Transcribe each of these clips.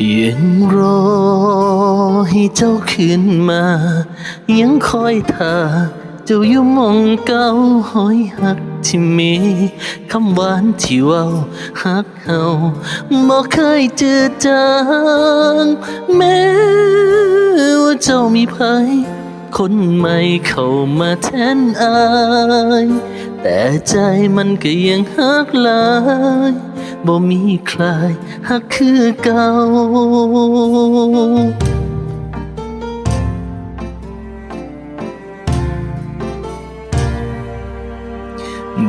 ยังรอให้เจ้าขึ้นมา ยังคอยท่าเจ้าอยู่มองเก่าหอยหักที่มีคำหวานที่เว้าหักเฮาบ่เคยเจอจางแม้ว่าเจ้ามีภัยคนใหม่เข้ามาแทนอาย แต่ใจมันก็ยังหักหลาย บ่มีใครหักคือเก่า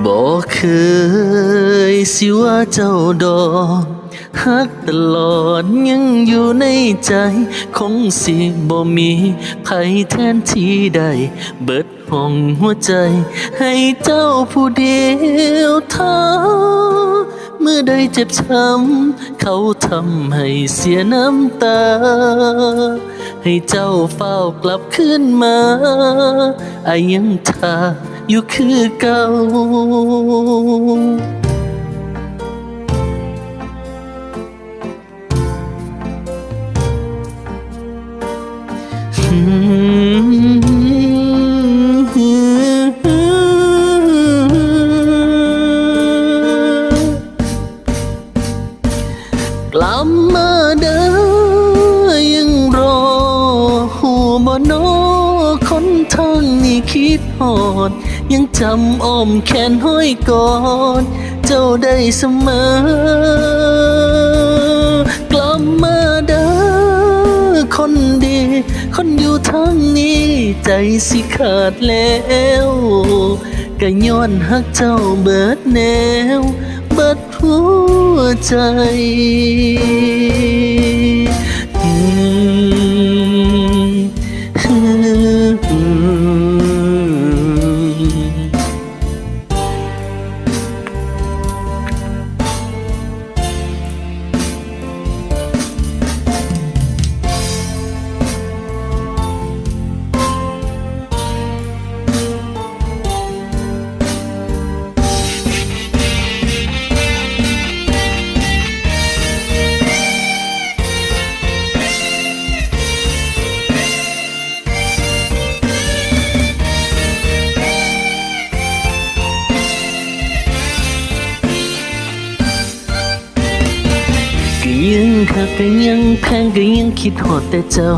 บ่เคยสิว่าเจ้าดอกฮักตลอดยังอยู่ในใจ คงสิบ่มีไผแทนที่ใด เบิดห้องหัวใจ ให้เจ้าผู้เดียวเท่า เมื่อใดเจ็บช้ำเขาทำให้เสียน้ำตา ให้เจ้าเฝ้ากลับขึ้นมาอายังท่าอยู่คือเก่า คิดหอด ยังจำอ้อมแขนห้อยกอดเจ้าได้เสมอ กลับมาเด้อคนดี คนอยู่ทางนี้ใจสิขาดแล้วก็ย้อนฮักเจ้าเบิดแนว เบิดหัวใจ ยังคักก็ยังแพงก็ยังคิดหอดแต่เจ้า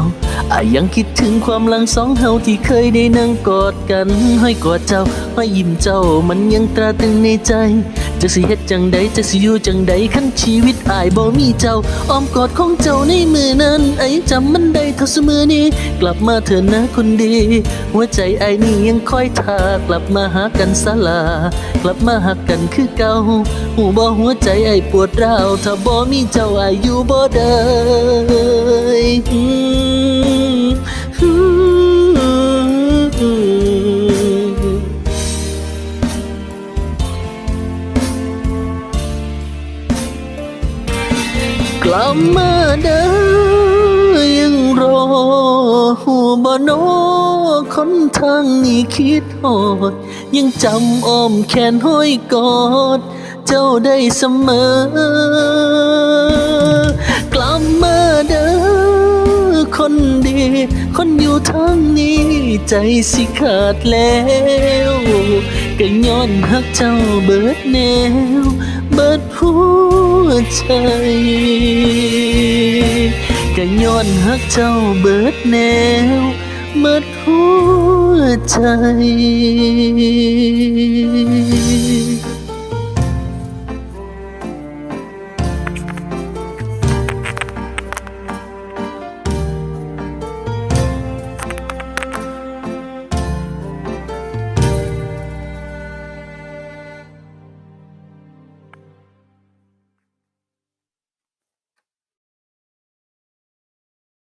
อายังคิดถึงความหลังสองเฮาที่เคยได้นั่งกอดกันห้อยกอดเจ้าห้อยยิ้มเจ้ามันยังตราตรึงในใจ จะสิเฮ็ดจังใดจะสิอยู่จังใดคันชีวิตอายบ่มีเจ้าอ้อมกอดของเจ้าในมือนั้นไอ้จำมันได้เท่าเสมอนี้ กลับมาเถอะนะคนดี หัวใจไอ้นี่ยังคอยท่ากลับมาหากันสลา กลับมาหักกันคือเก่าหูบ่หัวใจไอ้ปวดร้าวถ้าบ่มีเจ้าไอ้ายอยู่บ่ได้ ลับมาเด้อยังรอหูบ่โนอคนทางนี้คิดหอด ยังจำอ้อมแขนห้อยกอด เจ้าได้เสมอ กลับมาเด้อคนดี คนอยู่ทางนี้ใจสิขาดแล้วก็ย้อนหักเจ้าเบิดแนว เบิดหัว ใจก็ย้อนหักเจ้าเบิดแนวเบิดหัวใจ